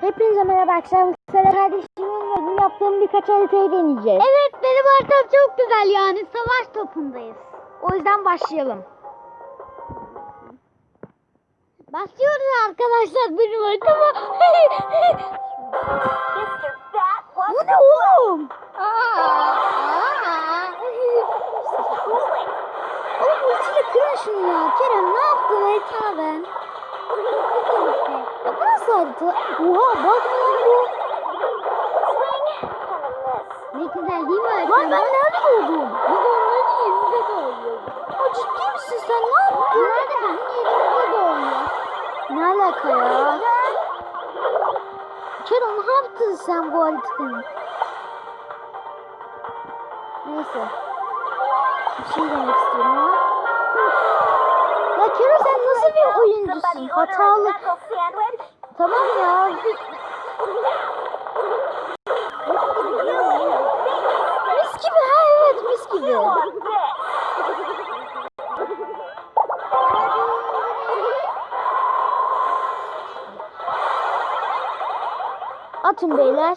Hepinize merhaba arkadaşlar. Sıra kardeşimin dün yaptığım birkaç haritayı deneyeceğiz. Evet benim haritam çok güzel yani savaş topundayız. O yüzden başlayalım. Başlıyoruz arkadaşlar benim haritama. Bu ne oğlum? Oğlum ultiyle kırın şunu ya. Kerem ne yaptın haritana ben? Harita? Oha bakma bu. ne güzel değil mi Lan haritam? ben nerede doğdum? Biz onların yerinde doğuyoruz. Aa, ciddi misin sen ne yaptın? Da bizim yerimizde doğuyor. Ne alaka ya? Kerem ne yaptın sen bu haritayı? Neyse. Bir şey demek istiyorum ama. Ya Kerem sen nasıl bir oyuncusun? Hatalı. Tamam ya. Mis gibi ha evet mis gibi. Atın beyler.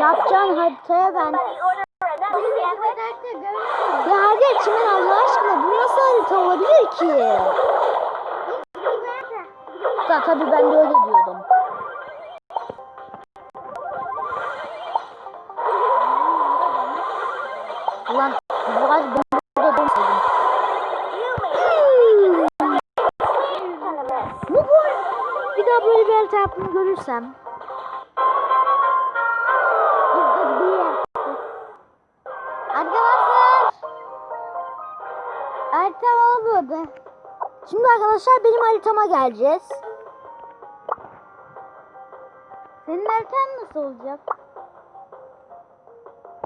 Yapacağın haritaya ben. Ya hadi Çimen Allah aşkına bu nasıl harita olabilir ki? Da tabii ben de öyle diyordum. Ulan bu az ben. Hmm. Bu bu. Bir daha böyle bir harita yaptığını görürsem. Arkadaşlar. Haritam olmadı. Şimdi arkadaşlar benim haritama geleceğiz. Senin haritan nasıl olacak?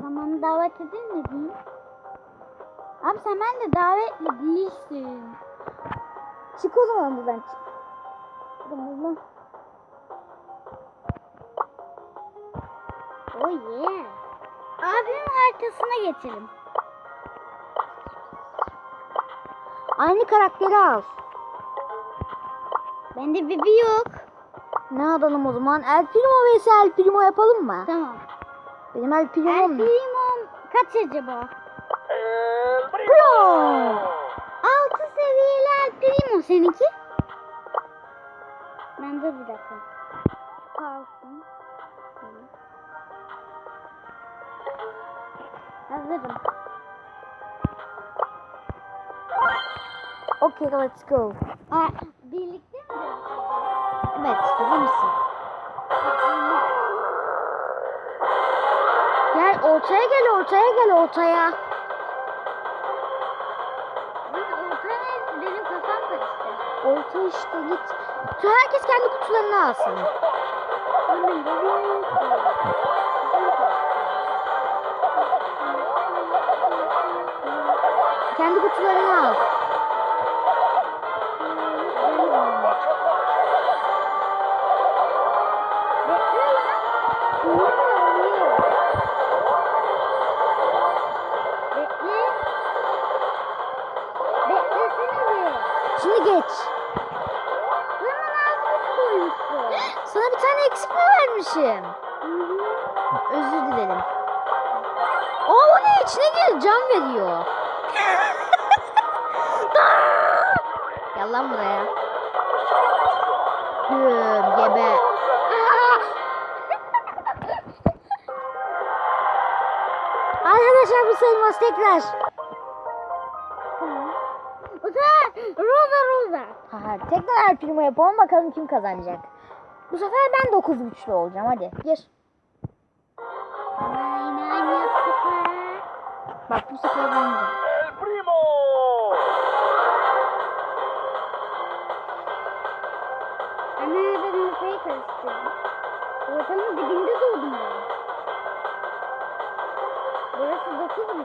Tamam davet edilmedin. Abi sen ben de davetli değilsin. Çık o zaman buradan çık. Buradan. Oh yeah. Abimin haritasına geçelim. Aynı karakteri al. Bende bibi yok. Ne alalım o zaman? El Primo vs El Primo yapalım mı? Tamam. Benim El El Primo'm. Primo'm kaç acaba? Pro. 6 seviyeli El Primo seninki? Ben dur bir dakika. Kalsın. Hazırım. Okay, let's go. Aa, birlikte mi? Evet, hazır mısın? Gel ortaya gel, ortaya gel, ortaya. Benim kafam karıştı. Orta işte git. Herkes kendi kutularını alsın. Kendi kutularını al. Bir tane eksik mi vermişim? Özür dilerim. Aa o ne? İçine gir. Can veriyor. Gel lan buraya. Güm gebe. Arkadaşlar bu sayılmaz tekrar. Roza Roza. Ha, tekrar primo yapalım bakalım kim kazanacak. Bu sefer ben 9 güçlü olacağım hadi gir. Bak bu sefer ben de. El primo. Ana ben ortaya karıştırdım. Ortamın dibinde doğdum ben. Burası dokuz mu?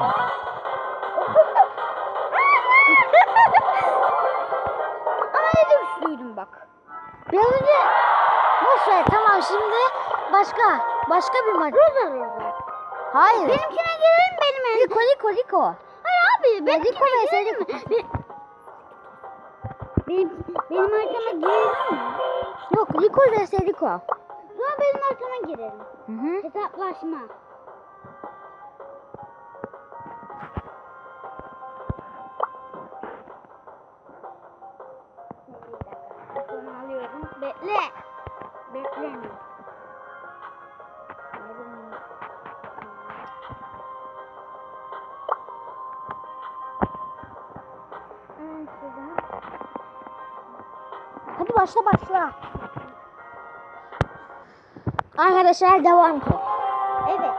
Ama yedi güçlüydüm bak. Biraz önce boş ver tamam şimdi başka başka bir maç. Roza roza. Hayır. Benimkine girelim benim en. Liko Liko Liko. Hayır abi benimkine girelim mi? Benim, benim haritama girelim mi? Yok Liko vs Liko. Sonra benim haritama girelim. Hı hı. Hesaplaşma. Evet, şuradan. Hadi başla başla. Arkadaşlar devam ki. Evet.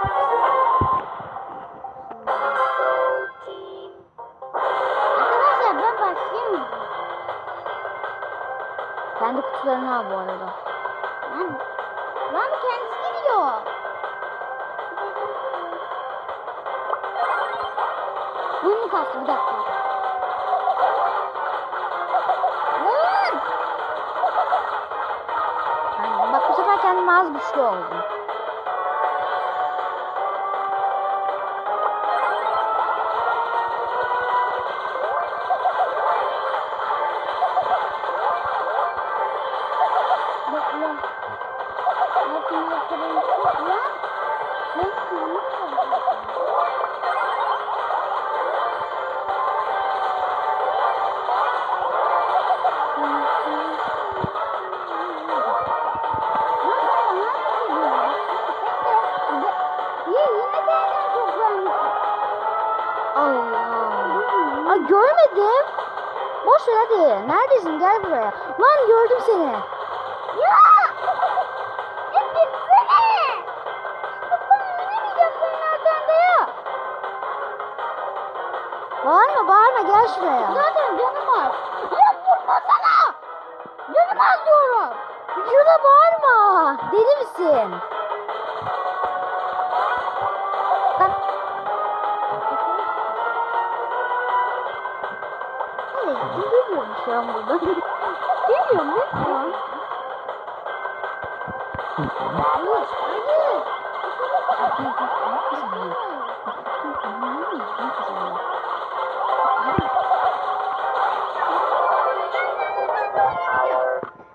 Arkadaşlar ben başlayayım. Kendi kutularını al bu arada. Lan, lan kendisi gidiyor. Bunu kastı bir dakika. Kendime az Boş ver hadi. Neredesin? Gel buraya. Lan gördüm seni. Ya! Ya gitsene! Baba oynayacağım senin arkanda ya. Bağırma bağırma gel şuraya. Zaten canım az. Ya vurmasana! Canım az diyorum. Şurada bağırma. Deli misin?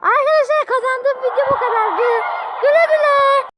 Arkadaşlar kazandığım video bu kadardı. Güle güle.